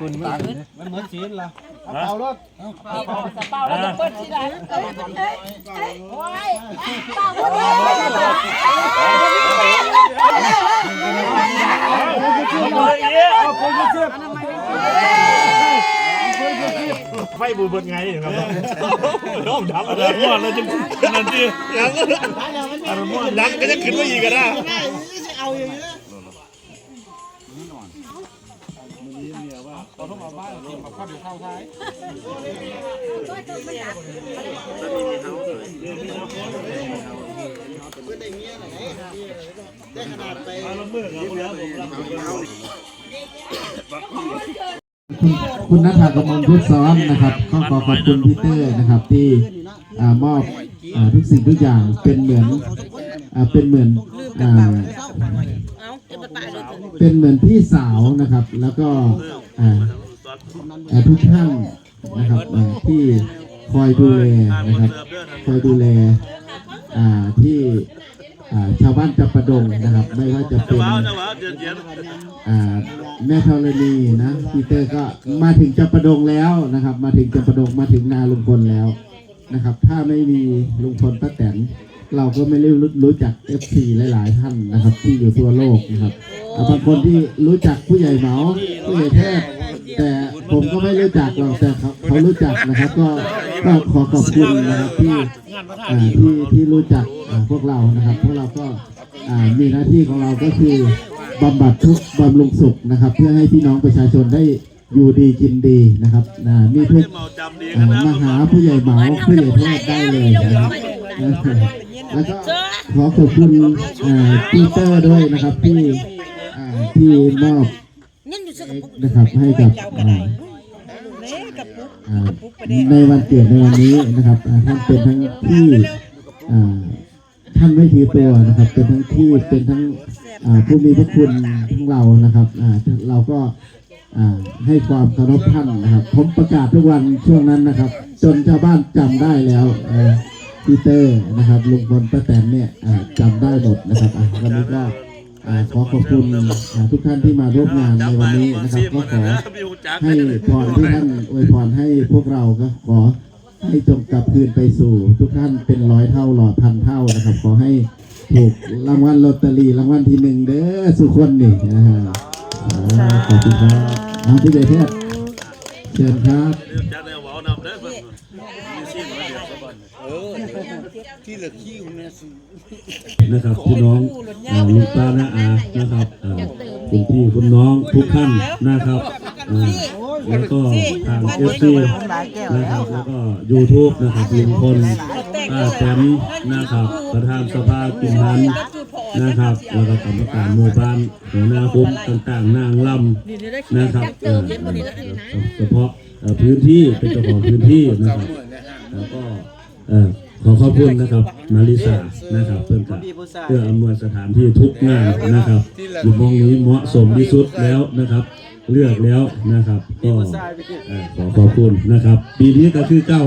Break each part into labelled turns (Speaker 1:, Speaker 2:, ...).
Speaker 1: มัน
Speaker 2: เห
Speaker 3: มือนจีนละ
Speaker 2: เอารถไฟบูเบิดไงครับน้องดับอะไรม้วนแล้วจะนั่นดิยังอะไรม้วนดังก็จะขึ้นมาอีกกันนะ
Speaker 1: คุณนัทากมลพุทธซ้อนนะครับก็ขอขอบคุณพีเตอร์นะครับที่มอบทุกสิ่งทุกอย่างเป็นเหมือนเป็นเหมือนเป็นเหมือนพี่สาวนะครับ แล้วก็ ทุกท่านนะครับที่คอยดูแลนะครับคอยดูแลที่ชาวบ้านจับประดงนะครับ ไม่ว่าจะเป็นแม่ธรณีนะพีเตอร์ก็มาถึงจับประดงแล้วนะครับ มาถึงจับประดงมาถึงนาลุงพลแล้วนะครับ ถ้าไม่มีลุงพลป้าแตนเราก็ไม่รู้รู้จัก FC หลาย ๆ ท่านนะครับ ที่อยู่ทั่วโลกนะครับบางคนที่รู้จักผู้ใหญ่เหมาผู้ใหญ่เทพ แต่ผมก็ไม่รู้จักหรอกแต่เขาเขารู้จักนะครับ ก็ก็ขอขอบคุณนะครับที่อ่าที่ที่รู้จักอ่าพวกเรานะครับ พวกเราก็อ่ามีหน้าที่ของเราก็คือบำบัดทุกข์บำรุงสุขนะครับ เพื่อให้พี่น้องประชาชนได้อยู่ดีกินดีนะครับนะมีทุกอ่ามาหาผู้ใหญ่เหมาผู้ใหญ่เทศได้เลยนะครับแล้วก็ขอขอบคุณอ่าปีเตอร์ด้วยนะครับที่อ่าที่มอบ นะครับให้กับอ่าอ่าในวันเกิดในวันนี้นะครับอ่าท่านเป็นทั้งที่อ่าท่านไม่ถือตัวนะครับ เป็นทั้งที่เป็นทั้งอ่าผู้มีพระคุณทั้งเรานะครับอ่าเราก็อ่าให้ความเคารพท่านนะครับ ผมประกาศทุกวันช่วงนั้นนะครับ จนชาวบ้านจำได้แล้วเอ่อพีเตอร์นะครับลุงพลป้าแตนเนี่ยอ่าจำได้หมดนะครับอะวันนี้ก็อ่า ขอขอบคุณทุกท่านที่มาร่วมงานในวันนี้นะครับก็ขอให้พรที่ท่านอวยพรให้พวกเราก็ขอให้จงกลับคืนไปสู่ ทุกท่านเป็นร้อยเท่าหลอดพันเท่านะครับ ขอให้ถูกรางวัลลอตเตอรี่รางวัลที่หนึ่งเด้อสุขคนนี่นะฮะขอบคุณครับเอาพี่ใหญ่เทพเชิญครับ
Speaker 4: นะครับพี่น้องอ่าลุงป้าน้าอานะครับอ่าคุณพี่คุณน้องทุกท่านนะครับอ่าแล้วก็ทางเอฟซีนะครับแล้วก็ยูทูบนะครับลุงพลป้าแตนนะครับประธานสภากินหันนะครับแล้วก็กรรมการหมู่บ้านหัวหน้าคุ้มต่างๆ นางลำนะครับเอ่อเฉพาะเอ่อพื้นที่เป็นเจ้าของพื้นที่นะครับแล้วก็เอ่อ ขอขอบคุณนะครับมาริสานะครับเพื่อนกับเพื่ออำนวยสถานที่ทุกงานนะครับอยู่มองนี้เหมาะสมที่สุดแล้วนะครับ เลือกแล้วนะครับก็ขอขอบคุณนะครับ ปีนี้ก็คือเก้า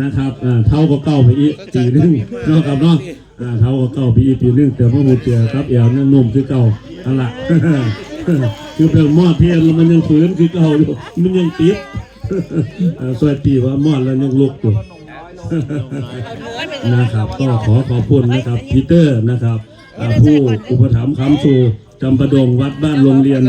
Speaker 4: นะครับเท่าก็เก้าไปอีกปีนึงเนาะครับเนาะอ่าเท่าก็เก้าไปอีกปีนึงแต่พ่อมูเจอครับเอวนั่งนุ่มคือเก้าอันละคือเพิ่งมอดเทียนแล้วมันยังฝืนคือเก่าอยู่มันยังติดเอ่อสวัสดีว่ามอดแล้วยังลุกอยู่ นะครับก็ขอขอบคุณนะครับพีเตอร์นะครับอ่าผู้อุปถัมภ์คำสู่จำปาดงวัดบ้านโรงเรียน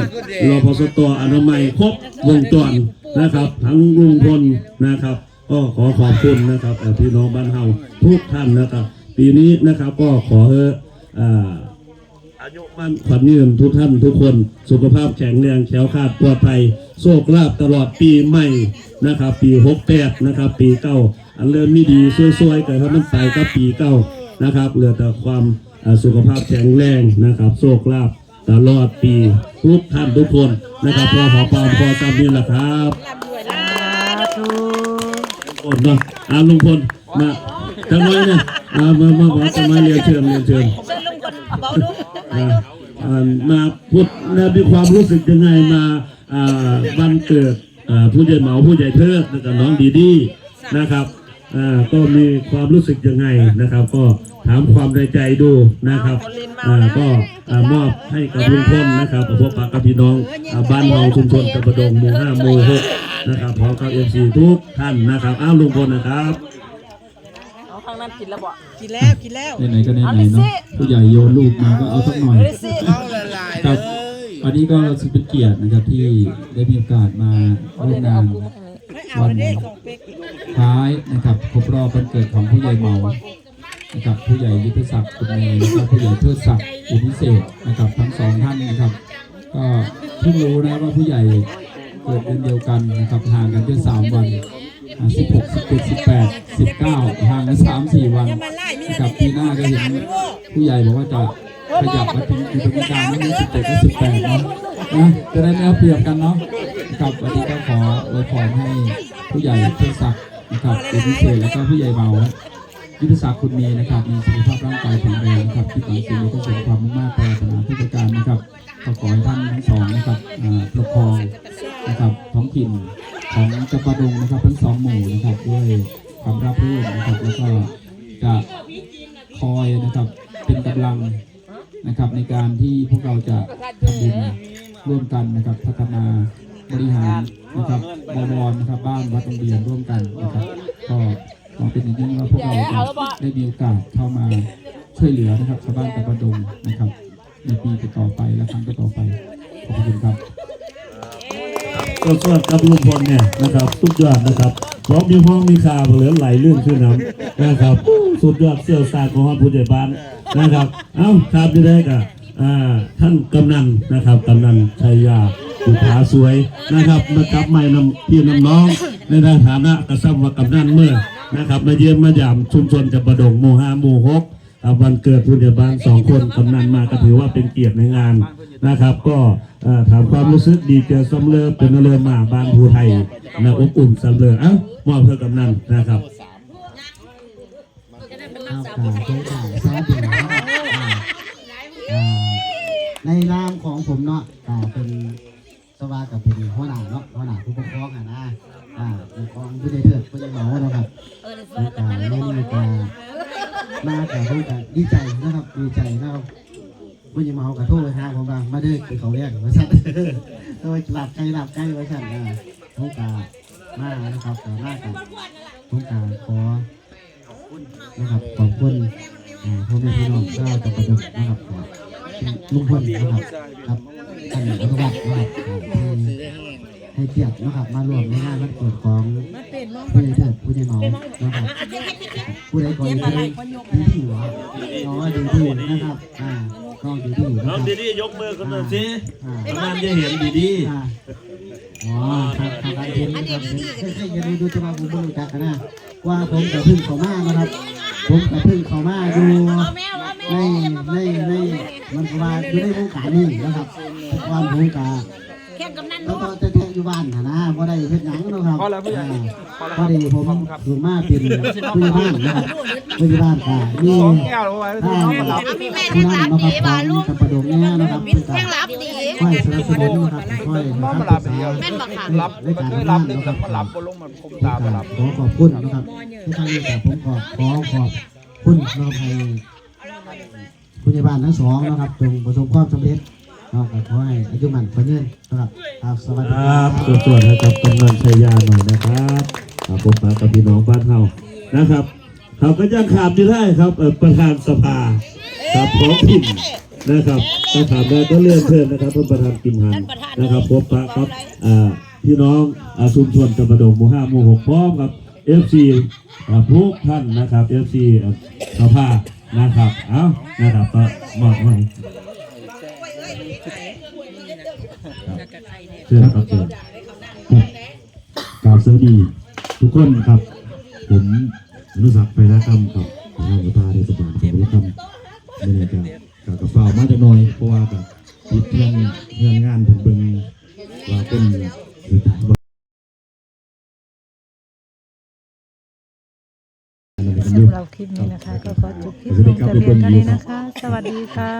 Speaker 4: รพสตอนามัยครบวงจรนะครับ ทั้งลุงพลนะครับ ก็ขอขอบคุณนะครับเอ่อพี่น้องบ้านเฮาทุกท่านนะครับ ปีนี้นะครับก็ขอให้อ่าอายุมั่นขวัญยืนทุกท่านทุกคนสุขภาพแข็งแรงแข็งขาดปลอดภัยโชคลาภตลอดปีใหม่นะครับ ปีหกแปดนะครับ ปีเก้า อันเริ่มม่ดีซวยๆแต่ถ้ามันไปก็ปีเก้านะครับ เหลือแต่ความสุขภาพแข็งแรงนะครับ โชคลาภตลอดปีทุกท่านทุกคนนะครับพอขอความพอจำนี่แหละครับอนเนาะอาลุงพลมาทำไมเนี่ยอามามามาทำไมเรียนเชิญเรียนเชิญมาพูดนะมีความรู้สึกยังไงมาวันเกิดผู้ใหญ่เหมาผู้ใหญ่เทิดแล้วกับน้องดีดีนะครับ อ่าก็มีความรู้สึกยังไงนะครับ ก็ถามความในใจดูนะครับอ่าก็อ่ามอบให้กับลุงพลนะครับพบปะกับพี่น้องอ่าบ้านเราชุมชนตะบะดงหมู่ห้าหมู่หกนะครับพร้อมกับเอฟซีทุกท่านนะครับอ้าวลุงพลนะครับ
Speaker 5: กินแล้วกินแล้ว
Speaker 6: ไหนๆก็ไหนๆเนาะผู้ใหญ่โยนลูกมาก็เอาสักหน่อยครับอันนี้ก็รู้สึกเป็นเกียรตินะครับที่ได้มีโอกาสมาร่วมงาน
Speaker 5: ไม่เอาได้สองเป๊ก
Speaker 6: ท้ายนะครับครบรอบวันเกิดของผู้ใหญ่เหมานะครับผู้ใหญ่ยุทธศักดิ์คุณเมย์แล้วก็ผู้ใหญ่เทิดศักดิ์อุทิเศษนะครับทั้งสองท่านนะครับ ก็เพิ่งรู้นะว่าผู้ใหญ่เกิดเดือนเดียวกันนะครับห่างกันแค่สามวันสิบหกสิบเจ็ดสิบแปดสิบเก้าห่างกันสามสี่วันนะครับปีหน้าก็เห็นผู้ใหญ่บอกว่าจะขยับมาถึงอยู่ตรงกลางไม่ใช่สิบเจ็ดก็สิบแปดนะ นะจะได้ไม่เอาเปรียบกันเนาะครับวันนี้ก็ขออวยพรให้ผู้ใหญ่เทศศักดิ์นะครับเป็นพิเศษแล้วก็ผู้ใหญ่เบายุทธศักดิ์คุณมีนะครับมีสุขภาพร่างกายแข็งแรงนะครับที่ต่างสิ่งนี้ก็เป็นความมุ่งมั่นปรารถนาทุกประการนะครับก็ขอให้ท่านทั้งสองนะครับปกครองนะครับท้องถิ่นของจัปาดงนะครับทั้งสองหมู่นะครับด้วยความราบรื่นนะครับแล้วก็จะคอยนะครับเป็นกำลังนะครับในการที่พวกเราจะทำบุญ ร่วมกันนะครับพัฒนาบริหารนะครับบวรนะครับบ้านวัดโรงเรียนร่วมกันนะครับก็ขอเป็นอย่างยิ่งว่าพวกเราจะได้มีโอกาสเข้ามาช่วยเหลือนะครับชาวบ้านตะบะดงนะครับ ในปีต่อๆไปและครั้งต่อๆไปขอบคุณครับ
Speaker 4: ก็ส่วนกับลุงพลเนี่ยนะครับสุดยอดนะครับพร้อมมีห้องมีคาเหลือไหลเรื่องขึ้นน้ำนะครับ สุดยอดเสี่ยวซาของผู้ใหญ่บ้านนะครับ เอ้าครับจะได้กับอ่า ท่านกำนันนะครับกำนันชัยยาบุภาสวยนะครับมากับไม่นำพี่น้ำน้อง ในฐานะกระซับว่ากำนันเมื่อนะครับมาเยี่ยมมายามชุมชนจับประดงหมู่ห้าหมู่หกวันเกิดผู้ใหญ่บ้านสองคนกำนันมาก็ถือว่าเป็นเกียรติในงานนะครับ ก็ถามความรู้สึกดีเจอสำเริจเป็นเรือมาบ้านภูไทยนะอบอุ่นสำเริจเอ้ามอบเพื่อกำนันนะครับ
Speaker 3: ข้าวขาเจ้าวัสดีครับอ่า นนามของผมเนาะอ่าเป็นสวากับเป็นหัวหน้าเนาะหัวหน้าผู้ปกครองอะนะอ่าผู้ปกครองผู้ใหญ่เถิดผู้ใหญ่เหมาเนาะครับแล้วก็ไม่มีการมาแต่ผู้กันดีใจนะครับดีใจนะครับผู้ใหญ่เหมากับโทษไปหาผมบ้างมาเด้อกินเขาเรียกว่าสั่นโดยหลับใกล้หลับใกล้ไว่าสั่นอ่าผู้กามานะครับกามากันผู้กาขอนะครับขอบคุณพ่อแม่พี่น้องเจ้าตะประดุกนะครับ ลุงพลนะครับครับท่านอนุวัฒน์นะครับอ่าที่ให้เกียรตินะครับมาร่วมในงานวันเกิดของผู้ใหญ่เถิดผู้ใหญ่เหมานะครับผู้ใดก่อนผู้ใดดีที่หัวน้องดีที่นะครับอ่าน้องดีที่นะค
Speaker 7: น้องดีดียกมือกันหน่อยสิ
Speaker 3: อ่า
Speaker 7: กำนันจะเห็นดีดี
Speaker 3: อ๋อครับครับอันเห็นนะครับเคยจะดูดูจะมาผมไม่รู้จักนะว่าผมกับพึ่งเขามากนะครับ ผมกับพึ่งเขามาอยู่ในในในมันก็ว่าอยู่ในวงการนี้นะครับแต่ก่อนผมกับแล้วก็จะแท้อยู่บ้านนะ นะพอได้เพชรหยังเนาะครับ
Speaker 8: พอแล้วผู้ใหญ่
Speaker 3: อ่า
Speaker 8: พอแล้ว
Speaker 3: พอดีผมถูกมาเป็นผู้ใหญ่บ้านนะครับผู้ใหญ่บ้านค่ะนี่
Speaker 8: สองแก้วแล้วไว้
Speaker 3: ถ้า
Speaker 8: น้องมารับ
Speaker 3: ผู้นั้นมากับของกับประดงเนี่ยนะครับเพื่อการ
Speaker 9: รับดี
Speaker 3: ค่อยสนับสนุนนะครับค่อย
Speaker 8: น้อง
Speaker 3: นะ
Speaker 8: มา
Speaker 3: ค
Speaker 8: รั
Speaker 3: รั
Speaker 8: บบเดียว
Speaker 9: แม่นบอกค่ะ
Speaker 8: รับ
Speaker 3: ใน
Speaker 8: มัน
Speaker 3: การ
Speaker 8: เคย
Speaker 3: ทำ
Speaker 8: รับ
Speaker 3: งาน
Speaker 8: หนึ่ง
Speaker 3: นะค
Speaker 8: แต่
Speaker 3: รับ
Speaker 8: มันรับบ่ลงมันคมตามารับ
Speaker 3: ขอขอบคุณนะครับที่ทางนี้ครับผมขอขอขอบคุณนะครับให้ผู้ใหญ่บ้านทั้งสองนะครับจงประสบความสำเร็จ นะครับขอให้อายุมันขวัญยืนนะครับครับสวัสดีค
Speaker 4: รับส่วนๆให้กับกำนันชัยยาหน่อยนะครับครับผมมากับพี่น้องบ้านเฮานะครับเขาก็ยังขาดไม่ได้ครับเอ่อประธานสภาครับของถิ่นนะครับถ้าถามได้ก็เลื่อนเชิญนะครับท่านประธานกิมหันนะครับพบปะครับอ่าพี่น้องอาชุมชนกระดงหมู่ห้าหมู่หกพร้อมกับเอฟซีทุกท่านนะครับเอฟซีสภานะครับ เอ้านะครับก็มอบให้ เชิญครับเชิญ
Speaker 6: กราบสวัสดีทุกคนครับ ผมอนุสักดิ์ไปนะครับกับทางประธานเทศบาล
Speaker 10: มื้อนี้ก็ก็กระเป๋ามาจักน่อย เพราะว่าก็ติดเรื่องเรื่องงานเพิ่นเบิ่งว่าเพิ่นสิถ่ายบ่อันนั้นก็ลืม
Speaker 11: สำหรับคลิปนี้นะคะ ก็ขอจบคลิปลงแต่เพียงเท่านี้นะคะ สวัสดีค่ะ